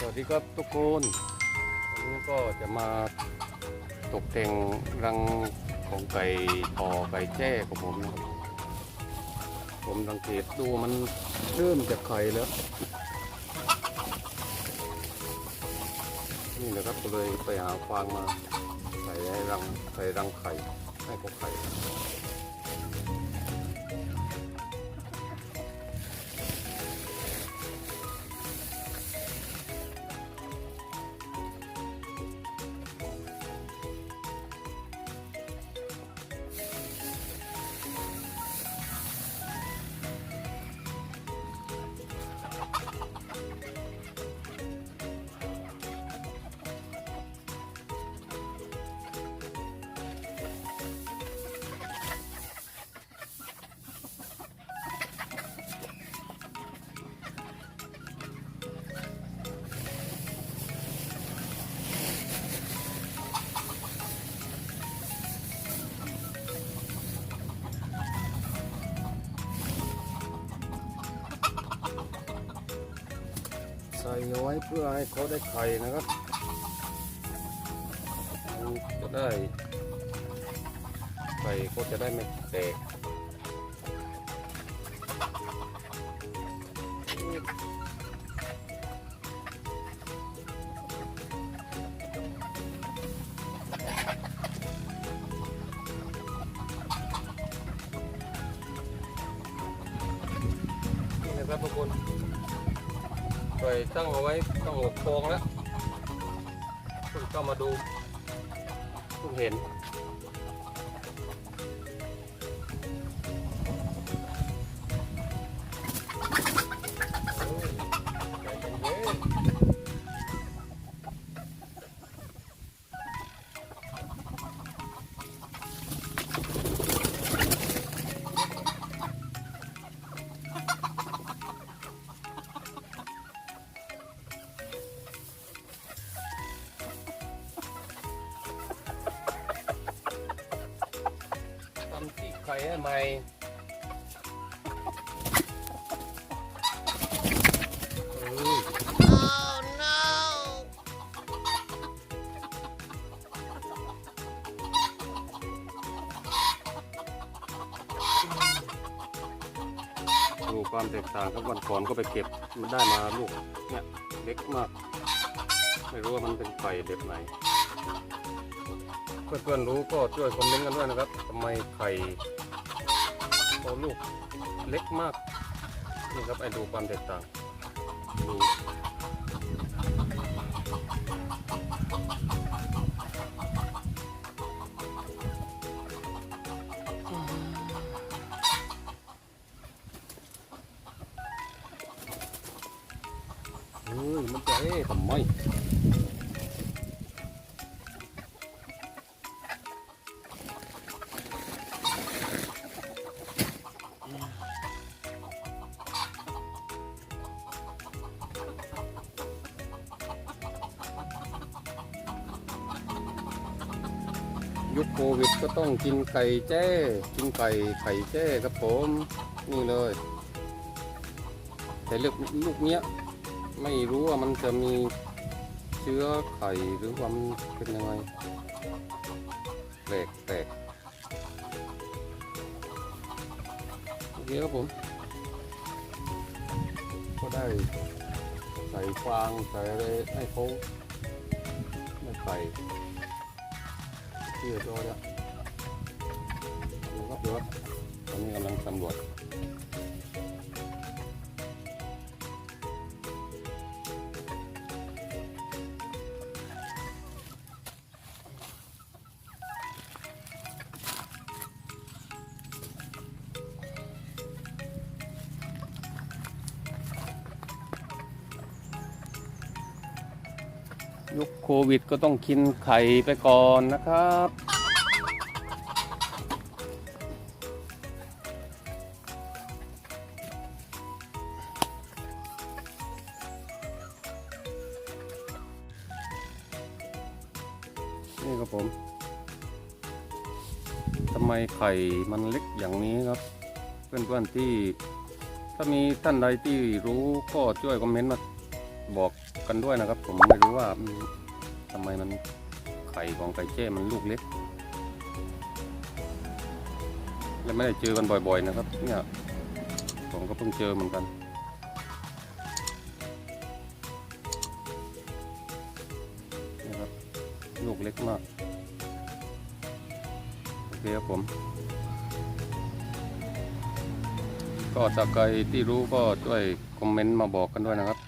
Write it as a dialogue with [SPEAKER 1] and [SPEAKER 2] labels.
[SPEAKER 1] สวัสดีครับทุกคนวันนี้ก็จะมาตกแต่งรังของไก่ทอไก่แจ้ของผมนะครับผมสังเกตดูมันเริ่มจากไข่แล้วนี่นะครับก็เลยไปหาฟางมาใส่ให้รังใส่รังไข่ให้พวกไข่ ส่เอาไว้เพื่อให้เขาได้ไข่นะครับมันจะได้ไข่เขาจะได้ไม่แตก ยตั้งเอาไว้ตั้งหกฟองแล้วเพิ่งเข้ามาดูเพิ่งเห็น ไข่ให้ใหม่ดูความแตกต่างกับวันก่อนก็ไปเก็บมันได้มาลูกเนี่ยเล็กมาก ไม่รู้ว่ามันเป็นไข่แบบไหน เพื่อนๆรู้ก็ช่วยคอมเมนต์กันด้วยนะครับทำไมไข่โอลูกเล็กมากนี่ครับไอ้ดูความแตกต่างดูเฮ้ยมันจะเอ๊ะทำไม ยุคโควิดก็ต้องกินไก่แจ้กินไก่ไข่แจ้ครับผมนี่เลย แต่ลูกลูกเนี้ยไม่รู้ว่ามันจะมีเชื้อไข่หรือว่ามันเป็นยังไงแปลกแปลกโอเคครับผม ก็ได้ใส่ฟางใส่อะไรให้เขาได้ไข่ ที่เรียบร้อยแล้วดูครับดูครับตอนนี้กำลังสำรวจ ยุคโควิดก็ต้องกินไข่ไปก่อนนะครับ นี่ครับผม ทำไมไข่มันเล็กอย่างนี้ครับ เพื่อนๆที่ถ้ามีท่านใดที่รู้ก็ช่วยคอมเมนต์มา บอกกันด้วยนะครับ ผมไม่รู้ว่าทำไมมันไข่ของไก่แจ้มันลูกเล็ก และไม่ได้เจอกันบ่อยๆนะครับ เนี่ยผมก็เพิ่งเจอเหมือนกันนะครับลูกเล็กมากโอเคครับผม ก็ถ้าใครที่รู้ก็ช่วยคอมเมนต์มาบอกกันด้วยนะครับ